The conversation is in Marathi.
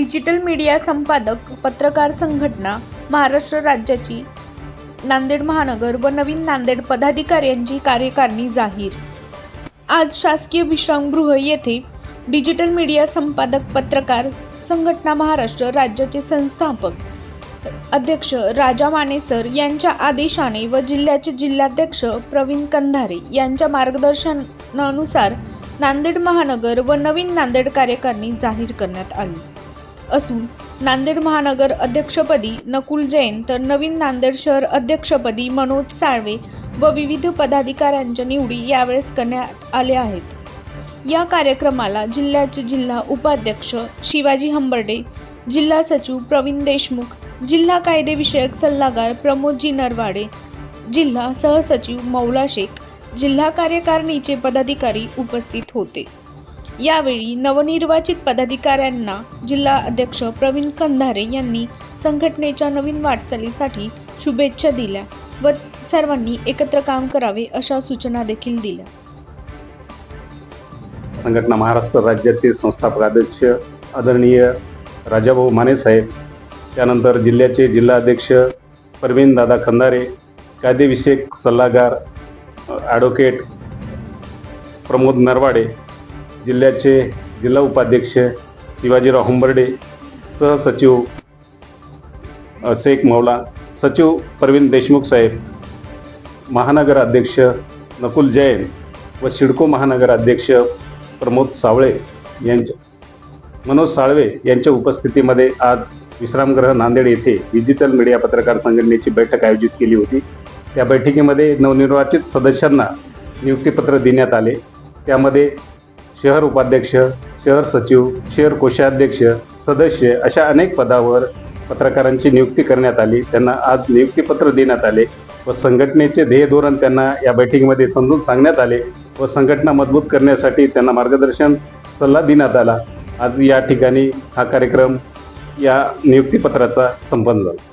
डिजिटल मीडिया संपादक पत्रकार संघटना महाराष्ट्र राज्याची नांदेड महानगर व नवीन नांदेड पदाधिकाऱ्यांची कार्यकारिणी जाहीर. आज शासकीय विश्रामगृह येथे डिजिटल मीडिया संपादक पत्रकार संघटना महाराष्ट्र राज्याचे संस्थापक अध्यक्ष राजा माने सर यांच्या आदेशाने व जिल्ह्याचे जिल्हाध्यक्ष प्रवीण कंधारे यांच्या मार्गदर्शनानुसार नांदेड महानगर व नवीन नांदेड कार्यकारिणी जाहीर करण्यात आली. असून नांदेड महानगर अध्यक्षपदी नकुल जैन तर नवीन नांदेड शहर अध्यक्षपदी मनोज साळवे व विविध पदाधिकाऱ्यांच्या निवडी यावेळेस करण्यात आल्या आहेत. या कार्यक्रमाला जिल्ह्याचे जिल्हा उपाध्यक्ष शिवाजी हंबर्डे जिल्हा सचिव प्रवीण देशमुख जिल्हा कायदेविषयक सल्लागार प्रमोदजी नरवाडे जिल्हा सहसचिव मौला शेख जिल्हा कार्यकारिणीचे पदाधिकारी उपस्थित होते. यावेळी नवनिर्वाचित पदाधिकाऱ्यांना जिल्हा अध्यक्ष प्रवीण कंधारे यांनी संघटनेच्या नवीन वाटचालीसाठी शुभेच्छा दिल्या व सर्वांनी एकत्र काम करावे अशा सूचना देखील दिल्या. संघटना महाराष्ट्र राज्याचे संस्थापक अध्यक्ष आदरणीय राजाभाऊ माने साहेब त्यानंतर जिल्ह्याचे जिल्हाध्यक्ष परवीन दादा खंदारे कायदेविषयक सल्लागार ॲडव्होकेट प्रमोद नरवाडे जिल्ह्याचे जिल्हा उपाध्यक्ष शिवाजीराव हुंबर्डे सहसचिव शेख मौला सचिव प्रवीण देशमुख साहेब महानगर अध्यक्ष नकुल जैन व सिडको महानगर अध्यक्ष प्रमोद सावळे यांच्या मनोज साळवे यांच्या उपस्थितीमध्ये आज विश्रामगृह नांदेड येथे डिजिटल मीडिया पत्रकार संघटनेची बैठक आयोजित केली होती. त्या बैठकीमध्ये नवनिर्वाचित सदस्यांना नियुक्तीपत्र देण्यात आले. त्यामध्ये शहर उपाध्यक्ष शहर सचिव शहर कोषाध्यक्ष सदस्य अशा अनेक पदावर पत्रकारांची नियुक्ती करण्यात आली. त्यांना आज नियुक्तीपत्र देण्यात आले व संघटनेचे ध्येय धोरण त्यांना या बैठकीमध्ये समजून सांगण्यात आले व संघटना मजबूत करण्यासाठी त्यांना मार्गदर्शन सल्ला देण्यात आला. आज या ठिकाणी हा कार्यक्रम या नियुक्तीपत्राचा संपन्न झाला.